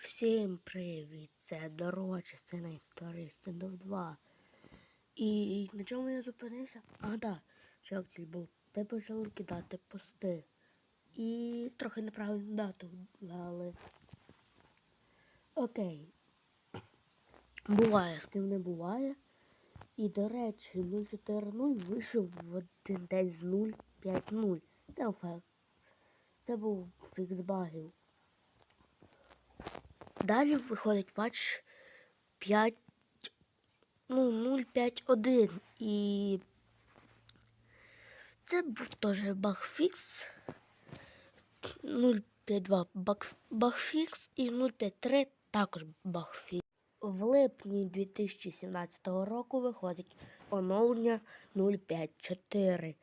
Всім привіт! Це дорога частина історії стендов 2. І на чому я зупинився? А, так, що актіль був. Ти почали кидати пости. І трохи неправильну дату дали. Окей. Буває, з ким не буває. І, до речі, 040 вийшов в один день з 050. Це факт. Це був фікс багів. Далі виходить патч 5, ну, 0.5.1 і це був теж багфікс 0.5.2 баг- багфікс і 0.5.3 також багфікс. В липні 2017 року виходить оновлення 0.5.4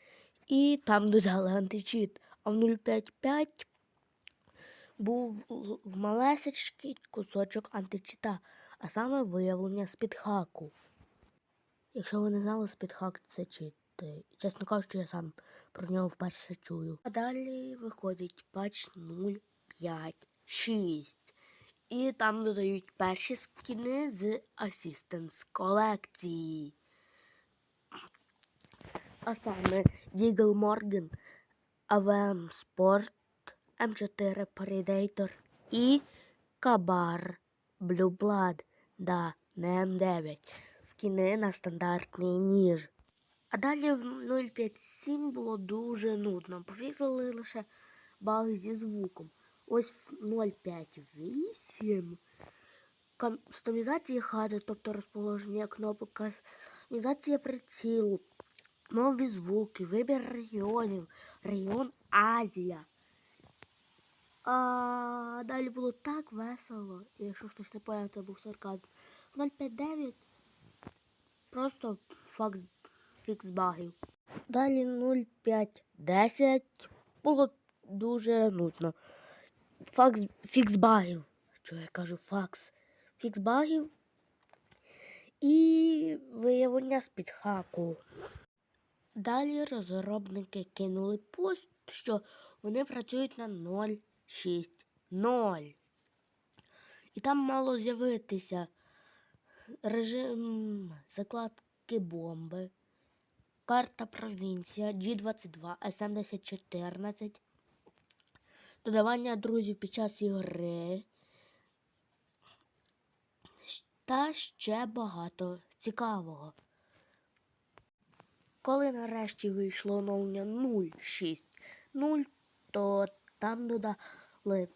і там додали античіт, а в 0.5.5 був в малесечкий кусочок античита, а саме виявлення спідхаку. Якщо ви не знали, спідхак це чит. Чесно кажучи, я сам про нього вперше чую. А далі виходить патч 0.5.6. І там додають перші скіни з Assistance колекції. А саме Дігл Морген, АВМ Спорт, М4 Predator і Кабар Blue Blood, да, не М9. Скіни на стандартний ніж. А далі в 057 було дуже нудно. Пофіксили лише баг зі звуком. Ось в 058 кастомізація хати, тобто розположення кнопок, кастомізація прицілу, нові звуки, вибір регіонів, регіон Азія. А далі було так весело. Якщо хтось не поняв, це був сарказм. 059 просто факс фікс багів. Далі 0510 було дуже нудно. Факс фікс багів. Що я кажу, факс фікс багів. І виявлення з-під хаку. Далі розробники кинули пост, що вони працюють на 0.6.0. І там мало з'явитися режим закладки бомби, карта провінція, G22, SM1014, додавання друзів під час ігри та ще багато цікавого. Коли нарешті вийшло оновлення 0.6.0, то там додали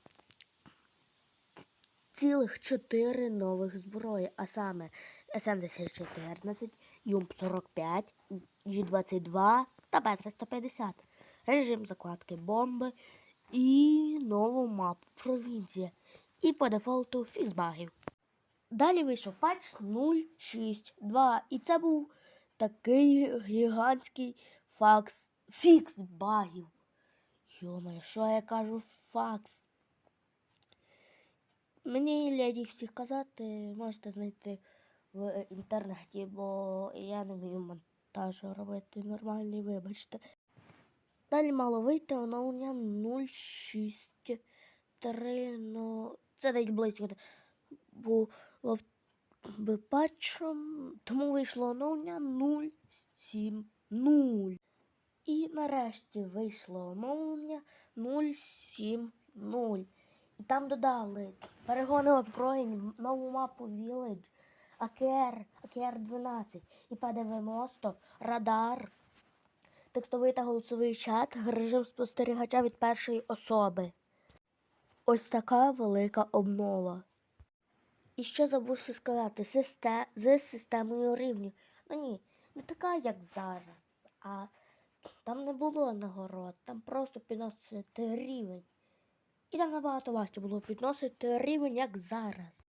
цілих 4 нових зброї, а саме СМ-1014, ЮМП-45, G22 та Б-350, режим закладки бомби і нову мапу провінція. І по дефолту фікс багів. Далі вийшов патч 0.6.2, і це був такий гігантський фікс багів. Йомаю, що я кажу факс? Мені лядь їх всіх казати, можете знайти в інтернеті, бо я не вмію монтаж робити нормальний, вибачте. Далі мало вийти оновлення 0.6.3, ну це десь близько було б патчем, тому вийшло оновлення 0.7.0. І нарешті вийшло оновлення 0.7.0. І там додали перегони озброєнь, нову мапу Village, АКР, АКР 12 і ПД-90, радар, текстовий та голосовий чат, режим спостерігача від першої особи. Ось така велика обнова. І ще забувся сказати, систе... з системою рівнів. Ну ні, не така, як зараз, а там не було нагород, там просто підносити рівень. І там набагато важче було підносити рівень, як зараз.